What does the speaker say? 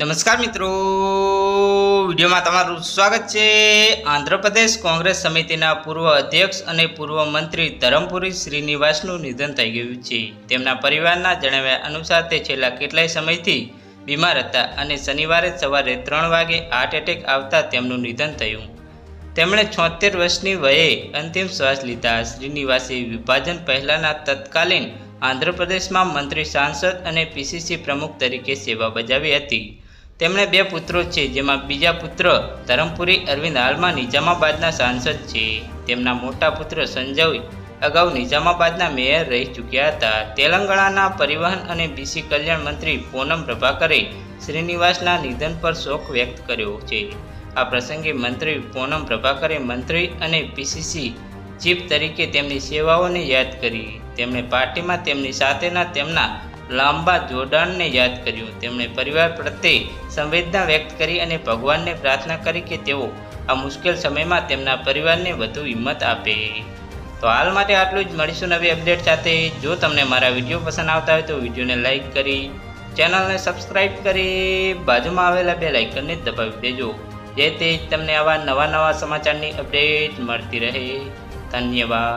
નમસ્કાર મિત્રો. વિડીયોમાં તમારું સ્વાગત છે. આંધ્રપ્રદેશ કોંગ્રેસ સમિતિના પૂર્વ અધ્યક્ષ અને પૂર્વ મંત્રી ધરમપુરી શ્રીનિવાસનું નિધન થઈ ગયું છે. તેમના પરિવારના જણાવ્યા અનુસાર તે છેલ્લા કેટલાય સમયથી બીમાર હતા અને શનિવારે સવારે ત્રણ વાગે હાર્ટ એટેક આવતા તેમનું નિધન થયું. તેમણે છોતેર વર્ષની વયે અંતિમ શ્વાસ લીધા. શ્રીનિવાસે વિભાજન પહેલાંના તત્કાલીન આંધ્રપ્રદેશમાં મંત્રી સાંસદ અને પીસીસી પ્રમુખ તરીકે સેવા બજાવી હતી. તેમણે બે પુત્રો છે, જેમાં બીજા પુત્ર ધરમપુરી અરવિંદ હાલમાં નિઝામાબાદના સાંસદ છે. તેમના મોટા પુત્ર સંજય અગાઉ નિઝામાબાદના મેયર રહી ચૂક્યા હતા. તેલંગાણાના પરિવહન અને બીસી કલ્યાણ મંત્રી પૂનમ પ્રભાકરે શ્રીનિવાસના નિધન પર શોક વ્યક્ત કર્યો છે. આ પ્રસંગે મંત્રી પૂનમ પ્રભાકરે મંત્રી અને પીસીસી ચીફ તરીકે તેમની સેવાઓને યાદ કરી. તેમણે પાર્ટીમાં તેમની સાથેના તેમના લાંબા જોડાણને યાદ કર્યું. તેમણે પરિવાર પ્રત્યે સંવેદના વ્યક્ત કરી અને ભગવાનને પ્રાર્થના કરી કે તેઓ આ મુશ્કેલ સમયમાં તેમના પરિવારને વધુ હિંમત આપે. તો હાલ માટે આટલું જ. મળીશું નવી અપડેટ સાથે. જો તમને મારા વીડિયો પસંદ આવતા હોય તો વિડીયોને લાઇક કરી, ચેનલને સબસ્ક્રાઇબ કરી, બાજુમાં આવેલા બે લાઇકનને દબાવી દેજો. જેથી તમને આવા નવા નવા સમાચારની અપડેટ મળતી રહે. ધન્યવાદ.